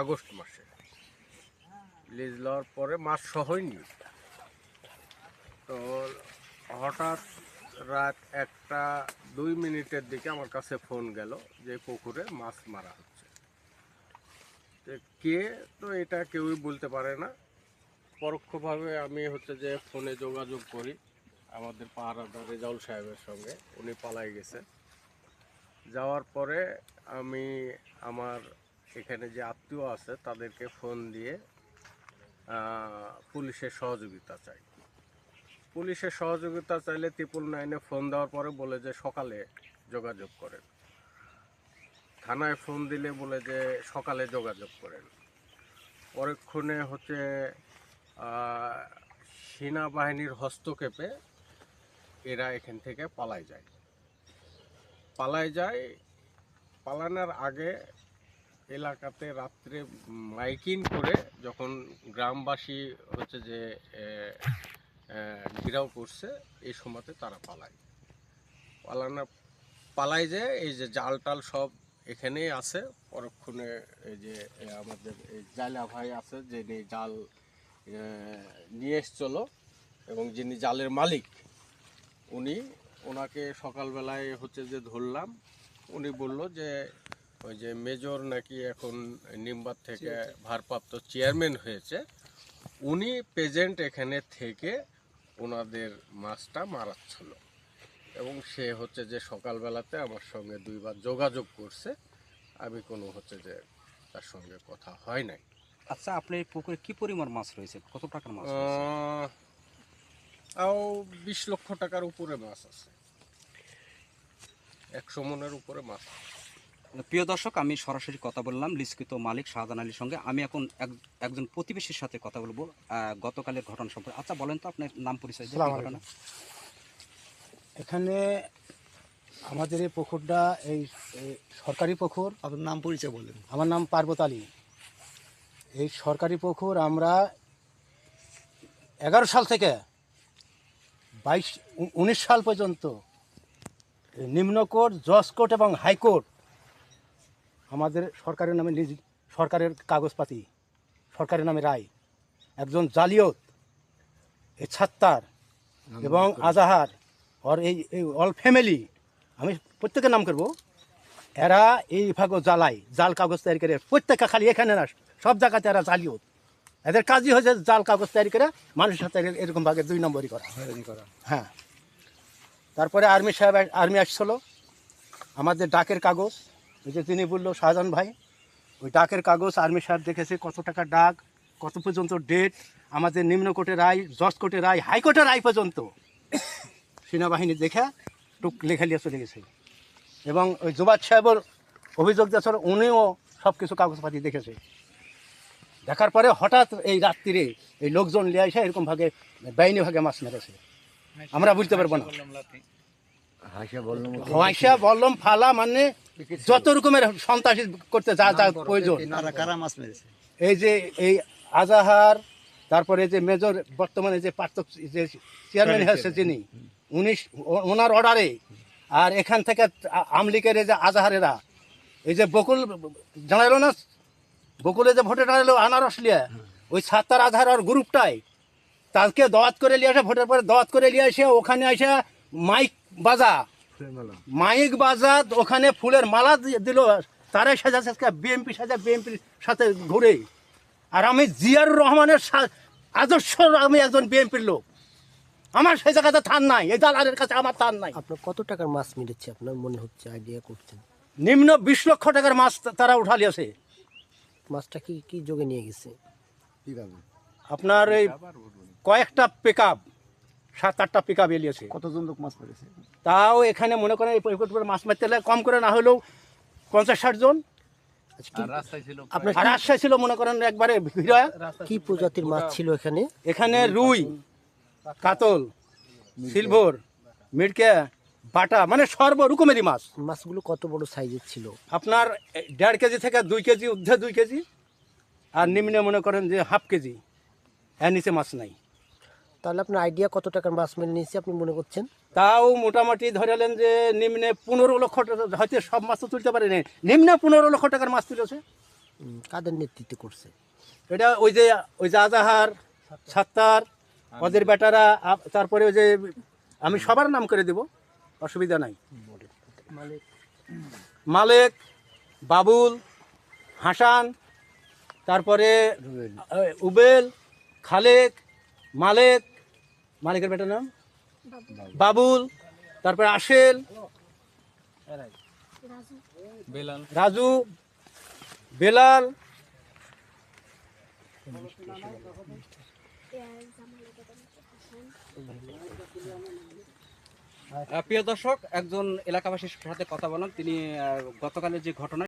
August মাসে। Lease লওয়ার পরে মাছ সহই নি তো হঠাৎ রাত একটা দুই মিনিটের দিকে আমার কাছে ফোন গেল যে পুকুরে মাছ মারা হচ্ছে। কে? তো এটা কেউই বলতে পারে না। পরোক্ষভাবে আমি হচ্ছে যে ফোনে যোগাযোগ করি আমাদের পাহারাদার রেজাউল সাহেবের সঙ্গে। উনি পালাই গেছে। যাওয়ার পরে আমি আমার এখানে যে আত্মীয় আছে, তাদেরকে ফোন দিয়ে পুলিশের সহযোগিতা চাই। পুলিশের সহযোগিতা চাইলে ত্রিপুল নাইনে ফোন দেওয়ার পরে বলে যে, সকালে যোগাযোগ করেন। থানায় ফোন দিলে বলে যে, সকালে যোগাযোগ করেন। পরক্ষণে হচ্ছে সেনাবাহিনীর হস্তক্ষেপে এরা এখান থেকে পালায় যায়। পালায় যায়, পালানোর আগে এলাকাতে রাত্রে মাইকিং করে যখন গ্রামবাসী হচ্ছে যে ঘেরাও করছে, এই সময়তে তারা পালায়। পালানো পালায় যে এই যে জাল টাল সব এখানেই আছে, পরক্ষণে এই যে আমাদের এই জালা ভাই আছে, যিনি জাল নিয়ে এসছিল এবং যিনি জালের মালিক, উনি ওনাকে সকালবেলায় হচ্ছে যে ধরলাম। উনি বলল যে ওই যে মেজর নাকি এখন নিম্বার থেকে ভারপ্রাপ্ত চেয়ারম্যান হয়েছে উনি প্রেজেন্ট এখানে থেকে ওনাদের মাছটা মারাচ্ছিল। এবং সে হচ্ছে যে সকালবেলাতে আমার সঙ্গে দুইবার যোগাযোগ করছে আমি কোনো হচ্ছে যে তার সঙ্গে কথা হয় নাই। আচ্ছা আপনার পুকুরে কি পরিমাণ মাছ রয়েছে? কত টাকার মাছ তাও বিশ লক্ষ টাকার উপরে মাছ আছে। একশো মনের উপরে মাছ আছে। প্রিয় দর্শক আমি সরাসরি কথা বললাম লিস্কৃত মালিক শাহজাহান আলীর সঙ্গে। আমি এখন এক- একজন প্রতিবেশীর সাথে কথা বলব। গতকালের ঘটনা সম্পর্কে। আচ্ছা বলেন তো আপনার নাম পরিচয় ঘটনা? এখানে আমাদের এই পুকুরটা এই সরকারি পুকুর আপনার নাম পরিচয় বললেন আমার নাম পার্বত আলী। এই সরকারি পুকুর আমরা এগারো সাল থেকে বাইশ উনিশ সাল পর্যন্ত নিম্নকোর্ট জজ কোর্ট এবং হাইকোর্ট আমাদের সরকারের নামে নিজ সরকারের কাগজপাতি সরকারের নামে রায় একজন জালিয়ত এ ছাত্তার এবং আজাহার ওর এই এই অল ফ্যামিলি আমি প্রত্যেকের নাম করব। এরা এই ভাগও জ্বালায় জাল কাগজ তৈরি করে প্রত্যেকটা খালি এখানে না সব জায়গাতে এরা জালিয়ত। এদের কাজই হয়েছে জাল কাগজ তৈরি করে মানুষের সাথে এরকম ভাগে দুই নম্বরই করা। হ্যাঁ। তারপরে আর্মি সাহেব আর্মি আসছিল। আমাদের ডাকের কাগজ ওই যে তিনি বলল শাহজাহান ভাই ওই ডাকের কাগজ আর্মি সাহেব দেখেছে কত টাকা ডাক কত পর্যন্ত ডেট আমাদের নিম্ন কোর্টের রায় জজ কোর্টের রায় হাইকোর্টের রায় পর্যন্ত। সেনাবাহিনী দেখে টুক লেখা নিয়ে চলে গেছে। এবং ওই জুবাদ সাহেবের অভিযোগ দিয়েছিল উনিও সব কিছু কাগজপাতি দেখেছে। দেখার পরে হঠাৎ এই রাত্রিরে এই লোকজন লিয়ে এসে এরকম ভাগে বেআইনি ভাগে মাছ মেরেছে। আমরা বুঝতে পারব না। হয়সা বললাম ফালা মানে যত রকমের সন্ত্রাসী করতে যা যা প্রয়োজন। এই যে এই আজাহার তারপরে যে মেজর বর্তমানে যে পার্থ যে চেয়ারম্যান হয়েছে যিনি উনিশ ওনার অর্ডারে আর এখান থেকে আমলিকের এই যে আজাহারেরা এই যে বকুল জানাইলো না? বকুলে যে ভোটে দাঁড়াল আনারস লিয়ে ওই সাতটার আধার আর গ্রুপটাই তাকে দাওয়াত করে নিয়ে আসে ভোটের পরে দাওয়াত করে নিয়ে এসে ওখানে এসে মাইক বাজা মাইক বাজা ওখানে ফুলের মালা দিয়ে দিল তারাই সাজাচ্ছে বিএমপি সাজা বিএমপির সাথে ঘুরে। আর আমি জিয়ারুর রহমানের সা- আদর্শ আমি একজন বিএমপির লোক। আমার সেই জায়গাতে থান নাই এই দালালের কাছে আমার থান নাই। আপনার কত টাকার মাছ মেরেছে আপনার মনে হচ্ছে আইডিয়া করছেন? নিম্ন বিশ লক্ষ টাকার মাছ তারা উঠালিয়েছে মাছটা কি কি যোগে নিয়ে গেছে? আপনার এই কয়েকটা পিক আপ সাত আটটা পিক আপ এলিয়েছে। কতজন লোক মাছ মেরেছে তাও এখানে মনে করেন এই পরিকল্পনা মাছ মারতে হলে কম করে না হলেও পঞ্চাশ ষাট জন আপনার রাজশাহী ছিল মনে করেন একবারে ভিড়া কি প্রজাতির মাছ ছিল এখানে? এখানে রুই কাতল সিলভার মিরকে বাটা মানে সর্ব রকমেরই মাছ। মাছগুলো কত বড় সাইজের ছিল? আপনার দেড় কেজি থেকে দুই কেজি ঊর্ধ্বে দুই কেজি। আর নিম্নে মনে করেন যে হাফ কেজি। এর নিচে মাছ নাই। তাহলে আপনার আইডিয়া কত টাকার মাছ মেরে নিয়েছে আপনি মনে করছেন? তাও মোটামুটি ধরেলেন যে নিম্নে পনেরো লক্ষ টাকা হয়তো সব মাছ তো তুলতে পারেনি নিম্নে পনেরো লক্ষ টাকার মাছ তুলেছে। কাদের নেতৃত্বে করছে? এটা ওই যে ওই যে আজাহার সাত্তার ওদের বেটারা আপ- তারপরে ওই যে আমি সবার নাম করে দেব অসুবিধা নাই। মালেক। বাবুল হাসান তারপরে উবেল খালেক মালেক মালিকের বেটার নাম? বাবুল। তারপরে আশেল। রাজু। বেলাল। প্রিয় দর্শক একজন এলাকাবাসীর সাথে কথা বলেন তিনি গতকালের যে ঘটনা